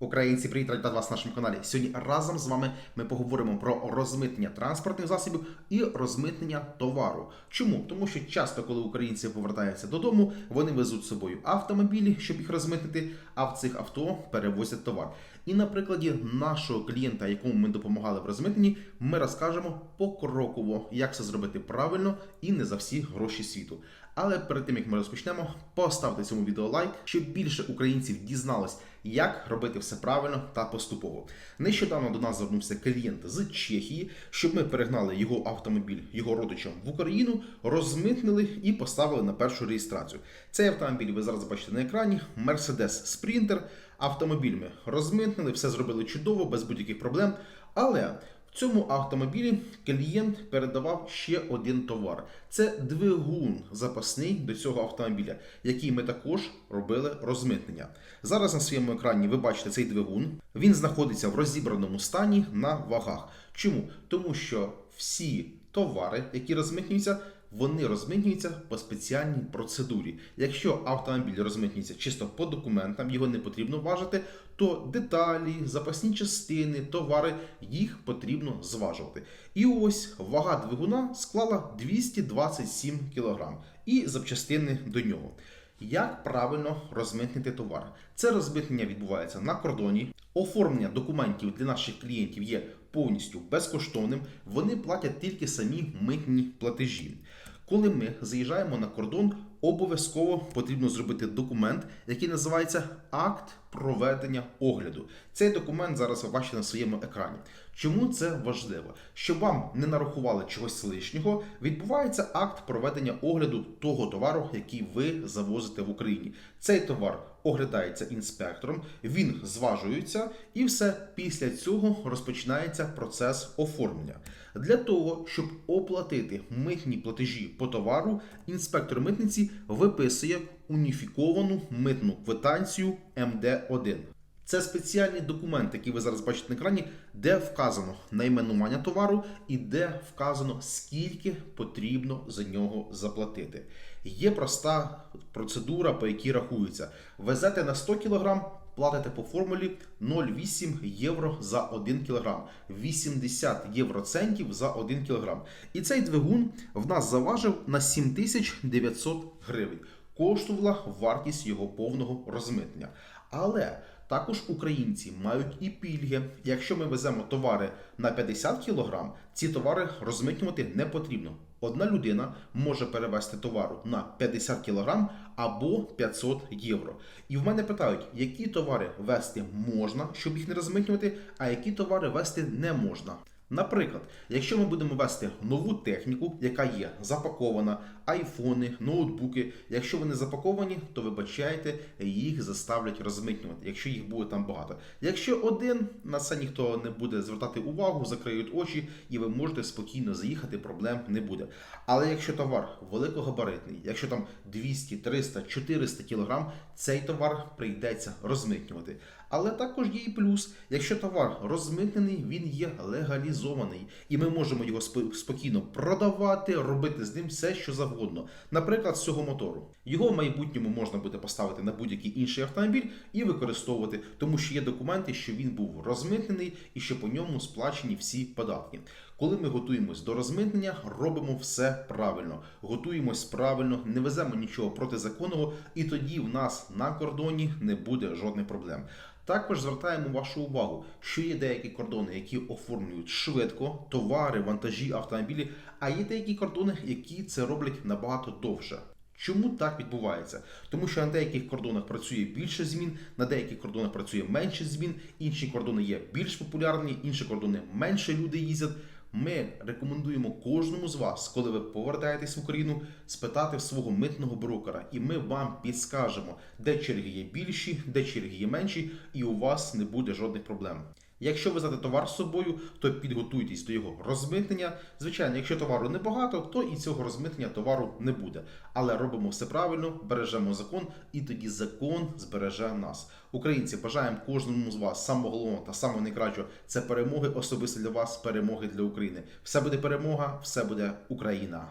Українці, привіт, раді вас на нашому каналі. Сьогодні разом з вами ми поговоримо про розмитнення транспортних засобів і розмитнення товару. Чому? Тому що часто, коли українці повертаються додому, вони везуть з собою автомобілі, щоб їх розмитнити, а в цих авто перевозять товар. І на прикладі нашого клієнта, якому ми допомагали в розмитненні, ми розкажемо покроково, як це зробити правильно і не за всі гроші світу. Але перед тим як ми розпочнемо, поставте цьому відео лайк, щоб більше українців дізнались, як робити все правильно та поступово. Нещодавно до нас звернувся клієнт з Чехії, щоб ми перегнали його автомобіль його родичам в Україну, розмитнили і поставили на першу реєстрацію. Цей автомобіль ви зараз бачите на екрані Mercedes Sprinter. Автомобіль ми розмитнили, все зробили чудово, без будь-яких проблем. Але в цьому автомобілі клієнт передавав ще один товар. Це двигун запасний до цього автомобіля, який ми також робили розмитнення. Зараз на своєму екрані ви бачите цей двигун. Він знаходиться в розібраному стані на вагах. Чому? Тому що всі товари, які розмитнюються, вони розмитнюються по спеціальній процедурі. Якщо автомобіль розмитнюється чисто по документам, його не потрібно важити, то деталі, запасні частини, товари їх потрібно зважувати. І ось вага двигуна склала 227 кг і запчастини до нього. Як правильно розмитнити товар? Це розмитнення відбувається на кордоні. Оформлення документів для наших клієнтів є повністю безкоштовним. Вони платять тільки самі митні платежі. Коли ми заїжджаємо на кордон, обов'язково потрібно зробити документ, який називається акт проведення огляду. Цей документ зараз ви бачите на своєму екрані. Чому це важливо? Щоб вам не нарахували чогось лишнього, відбувається акт проведення огляду того товару, який ви завозите в Україні. Цей товар оглядається інспектором, він зважується, і все після цього розпочинається процес оформлення. Для того, щоб оплатити митні платежі по товару, інспектор митниці виписує уніфіковану митну квитанцію МД1. Це спеціальний документ, який ви зараз бачите на екрані, де вказано найменування товару і де вказано, скільки потрібно за нього заплатити. Є проста процедура, по якій рахується. Везете на 100 кг, платите по формулі 0,8 євро за 1 кг, 80 євроцентів за 1 кг. І цей двигун в нас заважив на 7900 гривень. Коштувала вартість його повного розмитнення. Але також українці мають і пільги. Якщо ми веземо товари на 50 кг, ці товари розмитнювати не потрібно. Одна людина може перевезти товару на 50 кг або 500 євро. І в мене питають, які товари вести можна, щоб їх не розмитнювати, а які товари вести не можна. Наприклад, якщо ми будемо вести нову техніку, яка є запакована, айфони, ноутбуки, якщо вони запаковані, то вибачайте, їх заставлять розмитнювати, якщо їх буде там багато. Якщо один, на це ніхто не буде звертати увагу, закриють очі, і ви можете спокійно заїхати, проблем не буде. Але якщо товар великогабаритний, якщо там 200, 300, 400 кг, цей товар прийдеться розмитнювати. Але також є і плюс, якщо товар розмитнений, він є легалізований, і ми можемо його спо- спокійно продавати, робити з ним все, що завгодно. Наприклад, з цього мотору. Його в майбутньому можна буде поставити на будь-який інший автомобіль і використовувати, тому що є документи, що він був розмитнений і що по ньому сплачені всі податки. Коли ми готуємось до розмитнення, робимо все правильно, готуємось правильно, не веземо нічого протизаконного, і тоді в нас на кордоні не буде жодних проблем. Також звертаємо вашу увагу, що є деякі кордони, які оформлюють швидко товари, вантажі, автомобілі, а є деякі кордони, які це роблять набагато довше. Чому так відбувається? Тому що на деяких кордонах працює більше змін, на деяких кордонах працює менше змін, інші кордони є більш популярні, інші кордони менше люди їздять. Ми рекомендуємо кожному з вас, коли ви повертаєтесь в Україну, спитати в свого митного брокера, і ми вам підскажемо, де черги є більші, де черги є менші, і у вас не буде жодних проблем. Якщо везете товар з собою, то підготуйтесь до його розмитнення. Звичайно, якщо товару небагато, то і цього розмитнення товару не буде. Але робимо все правильно, бережемо закон, і тоді закон збереже нас. Українці, бажаємо кожному з вас самого головного та самого найкращого це перемоги особисто для вас, перемоги для України. Все буде перемога, все буде Україна.